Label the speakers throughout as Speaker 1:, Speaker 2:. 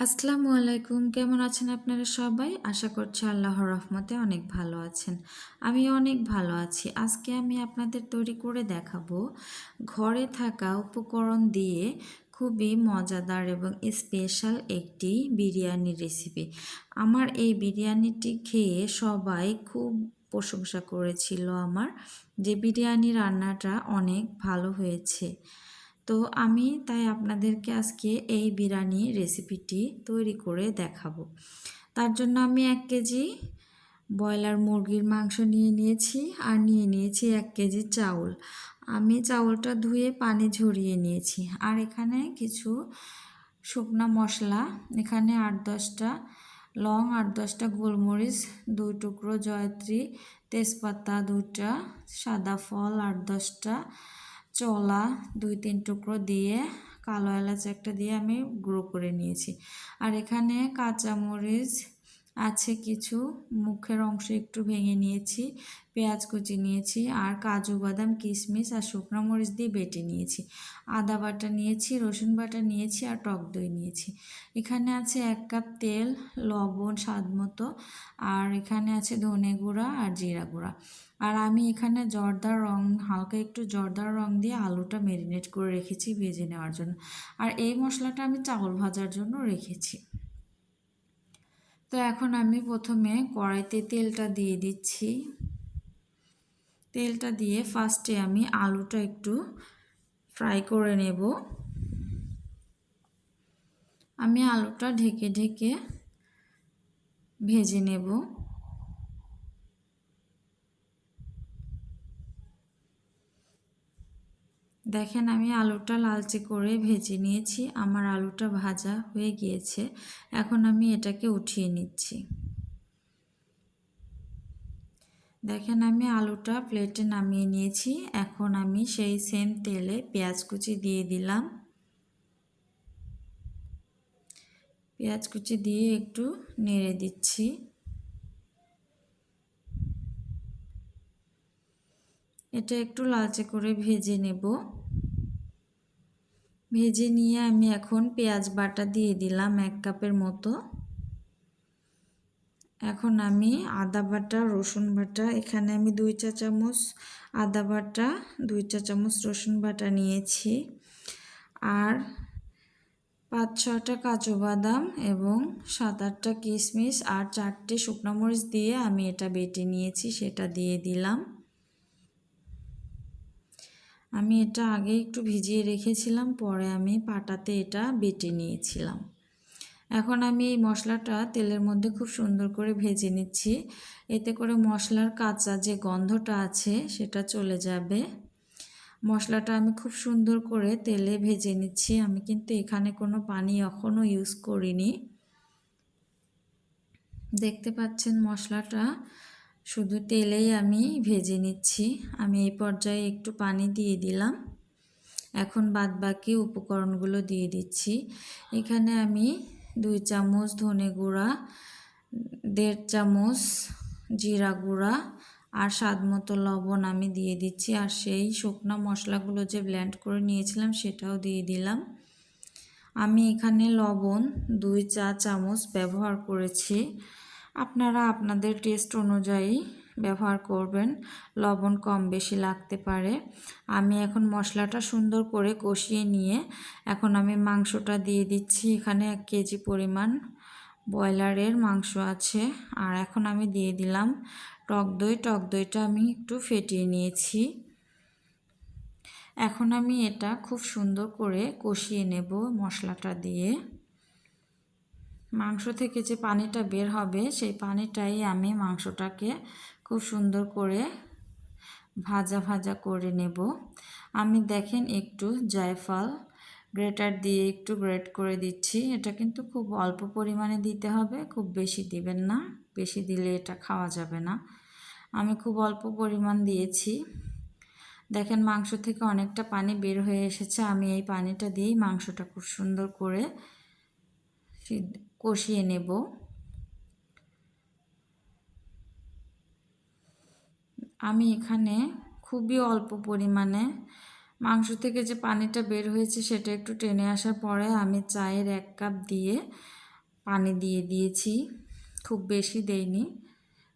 Speaker 1: আসসালামু আলাইকুম। কেমন আছেন আপনারা সবাই? আশা করছি আল্লাহর রহমতে অনেক ভালো আছেন। আমি অনেক ভালো আছি। আজকে আমি আপনাদের তৈরি করে দেখাবো ঘরে থাকা উপকরণ দিয়ে খুবই মজাদার এবং স্পেশাল একটি বিরিয়ানি রেসিপি আমার এই বিরিয়ানিটি খেয়ে সবাই খুব প্রশংসা করেছিল আমার যে বিরিয়ানি রান্নাটা অনেক ভালো হয়েছে। তো আমি তাই আপনাদেরকে আজকে এই বিরিয়ানি রেসিপিটি তৈরি করে দেখাবো। তার জন্য আমি এক কেজি ব্রয়লার মুরগির মাংস নিয়ে নিয়েছি আর নিয়ে নিয়েছি এক কেজি চাউল। আমি চাউলটা ধুয়ে পানি ঝরিয়ে নিয়েছি আর এখানে কিছু শুকনো মশলা, এখানে আট দশটা লং, আট দশটা গোলমরিচ, দুই টুকরো জয়ত্রী, তেজপাতা দুটা সাদা ফল, আট দশটা চলা দুই তিন টুকরো দিয়ে কালো এলাচ একটা দিয়ে আমি গুঁড়ো করে নিয়েছি। আর এখানে কাঁচামরিচ আছে কিছু। মুখের অংশ একটু ভেঙে নিয়েছি, পেঁয়াজ কুচি নিয়েছি আর কাজু, বাদাম, কিশমিশ আর শুকনো মরিচ দিয়ে বেটে নিয়েছি। আদা বাটা নিয়েছি, রসুন বাটা নিয়েছি আর টক দই নিয়েছি। এখানে আছে এক কাপ তেল, লবণ স্বাদ মতো আর এখানে আছে ধনে গুঁড়া আর জিরা গুঁড়া। আর আমি এখানে জর্দার রং, হালকা একটু জর্দার রং দিয়ে আলুটা ম্যারিনেট করে রেখেছি ভেজে নেওয়ার জন্য। আর এই মশলাটা আমি চাউল ভাজার জন্য রেখেছি। তো এখন আমি প্রথমে কড়াইতে তেলটা দিয়ে দিচ্ছি। তেলটা দিয়ে ফার্স্টে আমি আলুটা একটু ফ্রাই করে নেব। আমি আলুটা ঢেকে ঢেকে ভেজে নেব। দেখেন, আমি আলুটা লালচে করে ভেজে নিয়েছি। আমার আলুটা ভাজা হয়ে গিয়েছে। এখন আমি এটাকে উঠিয়ে নিচ্ছি। দেখেন, আমি আলুটা প্লেটে নামিয়ে নিয়েছি। এখন আমি সেই সেম তেলে পেঁয়াজ কুচি দিয়ে দিলাম। পেঁয়াজ কুচি দিয়ে একটু নেড়ে দিচ্ছি। এটা একটু লালচে করে ভেজে নেব। ভেজে নিয়ে আমি এখন পেঁয়াজ বাটা দিয়ে দিলাম এক কাপের মতো। এখন আমি আদা বাটা, রসুন বাটা, এখানে আমি দুই চা চামচ আদা বাটা, দুই চা চামচ রসুন বাটা নিয়েছি। আর পাঁচ ছটা কাজু বাদাম এবং সাত আটটা কিশমিশ আর চারটে শুকনো মরিচ দিয়ে আমি এটা বেটে নিয়েছি, সেটা দিয়ে দিলাম। আমি এটা আগে একটু ভিজিয়ে রেখেছিলাম, পরে আমি পাটাতে এটা বেটে নিয়েছিলাম। এখন আমি এই মশলাটা তেলের মধ্যে খুব সুন্দর করে ভেজে নিচ্ছি। এতে করে মশলার কাঁচা যে গন্ধটা আছে, সেটা চলে যাবে। মশলাটা আমি খুব সুন্দর করে তেলে ভেজে নিচ্ছি। আমি কিন্তু এখানে কোনো পানি এখনও ইউজ করিনি। দেখতে পাচ্ছেন মশলাটা শুধু তেলেই আমি ভেজে নিচ্ছি। আমি এই পর্যায়ে একটু পানি দিয়ে দিলাম। এখন বাদ বাকি উপকরণগুলো দিয়ে দিচ্ছি। এখানে আমি দুই চামচ ধনে গুঁড়া, দেড় চামচ জিরা গুঁড়া আর স্বাদ মতো লবণ আমি দিয়ে দিচ্ছি। আর সেই শুকনো মশলাগুলো যে ব্ল্যান্ড করে নিয়েছিলাম সেটাও দিয়ে দিলাম। আমি এখানে লবণ দুই চা চামচ ব্যবহার করেছি। আপনারা আপনাদের টেস্ট অনুযায়ী ব্যবহার করবেন। লবণ কম বেশি লাগতে পারে। আমি এখন মশলাটা সুন্দর করে কষিয়ে নিয়ে এখন আমি মাংসটা দিয়ে দিচ্ছি। এখানে এক কেজি পরিমাণ ব্রয়লারের মাংস আছে। আর এখন আমি দিয়ে দিলাম টক দই। টক দইটা আমি একটু ফেটিয়ে নিয়েছি। এখন আমি এটা খুব সুন্দর করে কষিয়ে নেব মশলাটা দিয়ে। মাংস থেকে যে পানিটা বের হবে, সেই পানিটাই আমি মাংসটাকে খুব সুন্দর করে ভাজা ভাজা করে নেব। আমি দেখেন একটু জায়ফল গ্রেটার দিয়ে একটু গ্রেট করে দিচ্ছি। এটা কিন্তু খুব অল্প পরিমাণে দিতে হবে, খুব বেশি দিবেন না, বেশি দিলে এটা খাওয়া যাবে না। আমি খুব অল্প পরিমাণ দিয়েছি। দেখেন মাংস থেকে অনেকটা পানি বের হয়ে এসেছে, আমি এই পানিটা দিয়েই মাংসটা খুব সুন্দর করে কষিয়ে নেব। আমি এখানে খুবই অল্প পরিমাণে মাংস থেকে যে পানিটা বের হয়েছে সেটা একটু টেনে আসার পরে আমি চায়ের এক কাপ দিয়ে পানি দিয়ে দিয়েছি। খুব বেশি দেইনি,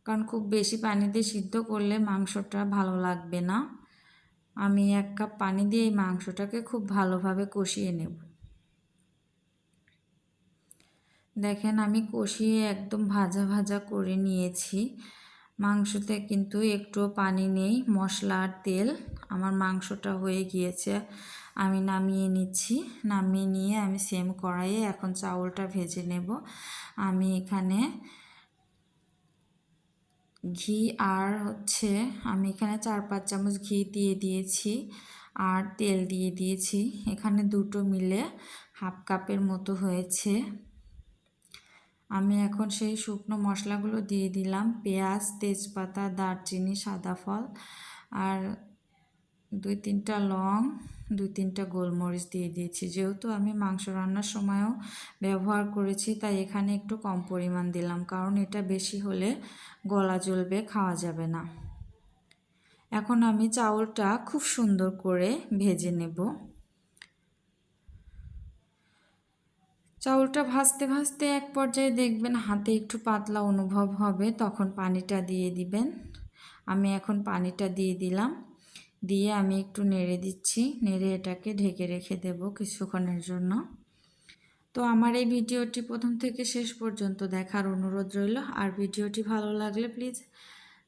Speaker 1: কারণ খুব বেশি পানি দিয়ে সিদ্ধ করলে মাংসটা ভালো লাগবে না। আমি এক কাপ পানি দিয়ে এই মাংসটাকে খুব ভালোভাবে কষিয়ে নেব। দেখেন, আমি কষিয়ে একদম ভাজা ভাজা করে নিয়েছি। মাংসতে কিন্তু একটুও পানি নেই, মশলা আর তেল। আমার মাংসটা হয়ে গিয়েছে, আমি নামিয়ে নিচ্ছি। নামিয়ে নিয়ে আমি সেম কড়াইয়ে এখন চাউলটা ভেজে নেব। আমি এখানে ঘি আর হচ্ছে, আমি এখানে চার পাঁচ চামচ ঘি দিয়ে দিয়েছি আর তেল দিয়ে দিয়েছি। এখানে দুটো মিলে হাফ কাপের মতো হয়েছে। আমি এখন সেই শুকনো মশলাগুলো দিয়ে দিলাম। পেঁয়াজ, তেজপাতা, দারচিনি, সাদা ফল আর দুই তিনটা লং, দুই তিনটা গোলমরিচ দিয়ে দিয়েছি। যেহেতু আমি মাংস রান্নার সময়ও ব্যবহার করেছি, তাই এখানে একটু কম পরিমাণ দিলাম, কারণ এটা বেশি হলে গলা জ্বলবে, খাওয়া যাবে না। এখন আমি চাউলটা খুব সুন্দর করে ভেজে নেব। চাউলটা ভাজতে ভাজতে এক পর্যায়ে দেখবেন হাতে একটু পাতলা অনুভব হবে, তখন পানিটা দিয়ে দিবেন। আমি এখন পানিটা দিয়ে দিলাম। দিয়ে আমি একটু নেড়ে দিচ্ছি। নেড়ে এটাকে ঢেকে রেখে দেব কিছুক্ষণের জন্য। তো আমার এই ভিডিওটি প্রথম থেকে শেষ পর্যন্ত দেখার অনুরোধ রইল। আর ভিডিওটি ভালো লাগলে প্লিজ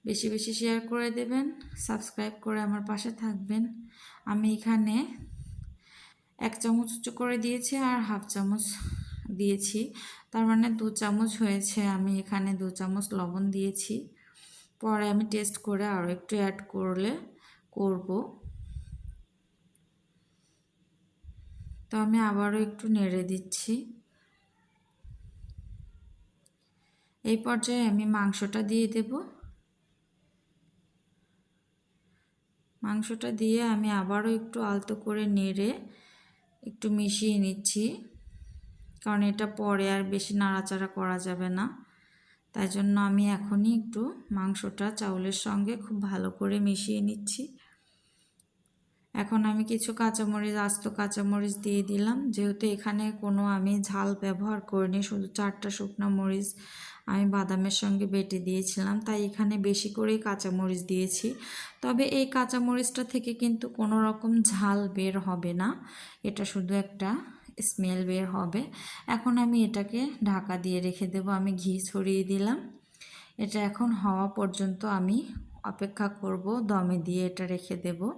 Speaker 1: বেশি বেশি শেয়ার করে দেবেন, সাবস্ক্রাইব করে আমার পাশে থাকবেন। আমি এখানে এক চামচ উঁচু করে দিয়েছি আর হাফ চামচ দিয়েছি। তার মানে দু চামচ হয়েছে, আমি এখানে দু চামচ লবণ দিয়েছি। পরে আমি টেস্ট করে আরও একটু অ্যাড করলে করব। তো আমি আবারও একটু নেড়ে দিচ্ছি। এই পর্যায়ে আমি মাংসটা দিয়ে দেব। মাংসটা দিয়ে আমি আবারও একটু আলতো করে নেড়ে একটু মিশিয়ে নিচ্ছি। কারণ এটা পরে আর বেশি নাড়াচাড়া করা যাবে না। তাই জন্য আমি এখনই একটু মাংসটা চাউলের সঙ্গে খুব ভালো করে মিশিয়ে নিচ্ছি। এখন আমি কিছু কাঁচামরিচ, আস্ত কাঁচামরিচ দিয়ে দিলাম। যেহেতু এখানে কোনো আমি ঝাল ব্যবহার করিনি, শুধু চারটা শুকনো মরিচ আমি বাদামের সঙ্গে বেটে দিয়েছিলাম, তাই এখানে বেশি করেই কাঁচামরিচ দিয়েছি। তবে এই কাঁচামরিচটা থেকে কিন্তু কোনো রকম ঝাল বের হবে না। এটা শুধু একটা স্মেল বের হবে। এখন আমি এটাকে ঢাকা দিয়ে রেখে দেব। আমি ঘি ছড়িয়ে দিলাম। এটা এখন হওয়া পর্যন্ত আমি অপেক্ষা করব। দমে দিয়ে এটা রেখে দেব।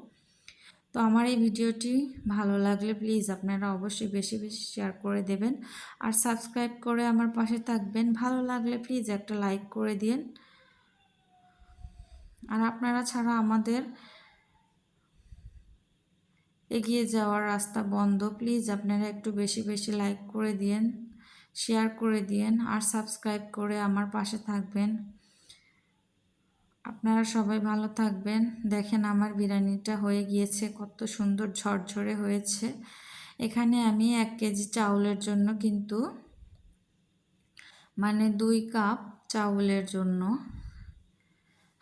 Speaker 1: তো আমার এই ভিডিওটি ভালো লাগলে প্লিজ আপনারা অবশ্যই বেশি বেশি শেয়ার করে দেবেন। আর সাবস্ক্রাইব করে আমার পাশে থাকবেন। ভালো লাগলে প্লিজ একটা লাইক করে দিন। আর আপনারা ছাড়া আমাদের এগিয়ে যাওয়ার রাস্তা বন্ধ। প্লিজ আপনারা একটু বেশি বেশি লাইক করে দিন শেয়ার করে দিন আর সাবস্ক্রাইব করে আমার পাশে থাকবেন। আপনারা সবাই ভালো থাকবেন। দেখেন আমার বিরিয়ানিটা হয়ে গিয়েছে, কত সুন্দর ঝরঝরে হয়েছে। এখানে আমি এক কেজি চাউলের জন্য কিন্তু মানে দুই কাপ চাউলের জন্য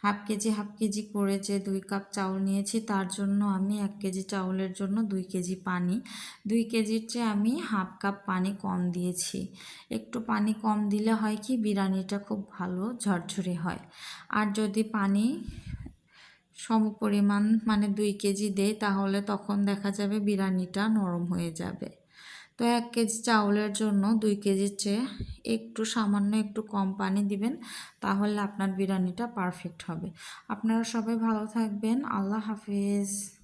Speaker 1: হাফ কেজি হাফ কেজি করে যে দুই কাপ চাউল নিয়েছি, তার জন্য আমি এক কেজি চাউলের জন্য দুই কেজি পানি। দুই কেজির চেয়ে আমি হাফ কাপ পানি কম দিয়েছি। একটু পানি কম দিলে হয় কি, বিরিয়ানিটা খুব ভালো ঝরঝরে হয়। আর যদি পানি সম পরিমাণ মানে দুই কেজি দেয় তাহলে তখন দেখা যাবে বিরিয়ানিটা নরম হয়ে যাবে। তো এক কেজি চাউলের জন্য দুই কেজির চেয়ে একটু সামান্য একটু কম পানি দিবেন, তাহলে আপনার বিরিয়ানিটা পারফেক্ট হবে। আপনারা সবাই ভালো থাকবেন। আল্লাহ হাফিজ।